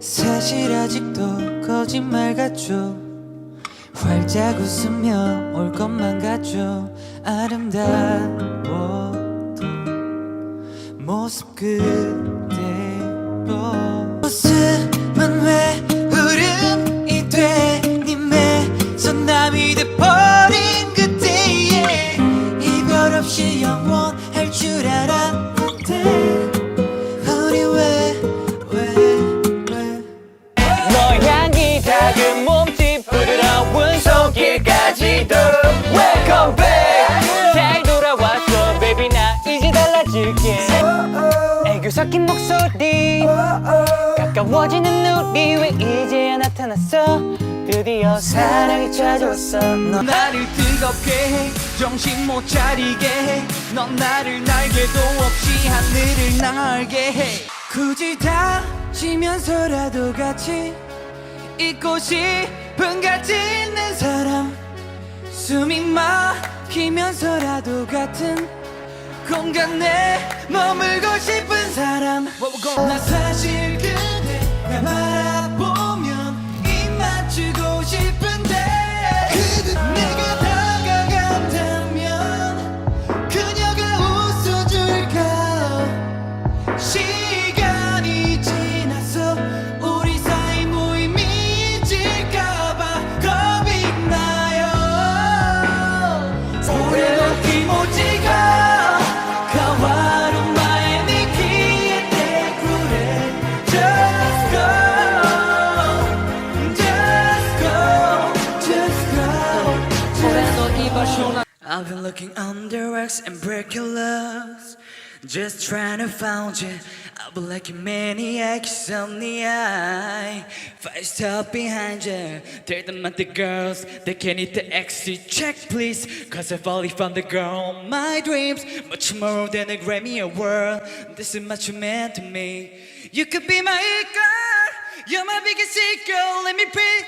사실 아직도 거짓말 같죠. 활짝 웃으며 올 것만 같죠. 아름다워도 모습 그대 섞인 목소리. 가까워지는 우리 왜 이제야 나타났어? 드디어 사랑이 찾아왔어. 너 나를 뜨겁게 해. 정신 못 차리게 해넌 나를 날개도 없이 하늘을 날게 해. 굳이 다치면서라도 같이 있고 싶은 같이 있는 사람 숨이 막히면서라도 같은 공간에 머물고 싶은 사람. 나 사실 그 I've been looking under wax and breaking loves Just trying to find you. I've been like a maniac on the eye Five step behind you. Tell them at the girls They can't hit the exit check please. Cause I've only found the girl my dreams Much more than a Grammy award. This is much you meant to me. You could be my girl You're my biggest girl Let me breathe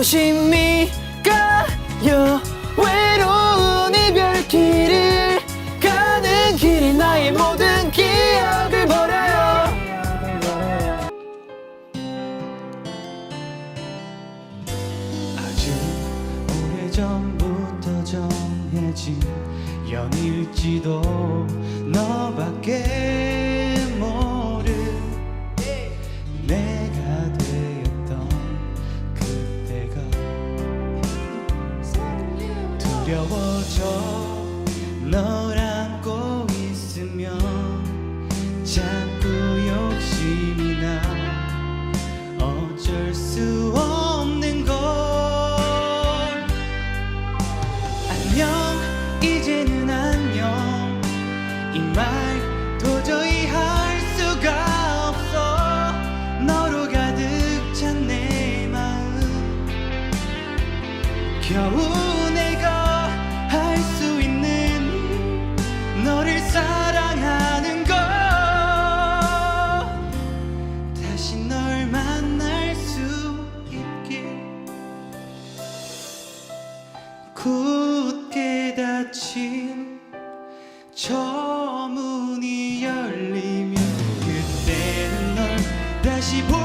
조심히 가요. 외로운 이별길을 가는 길이 나의 모든 기억을 버려요. 아주 오래전부터 정해진 연일지도 너밖에 두려워져. 널 안고 있으면 자꾸 욕심이 나. 어쩔 수 없는 걸. 안녕 이제는 안녕. 이 말 도저히 할 수가 없어. 너로 가득 찬 내 마음. 겨우 굳게 닫힌 저 문이 열리면 그때는 널 다시 볼수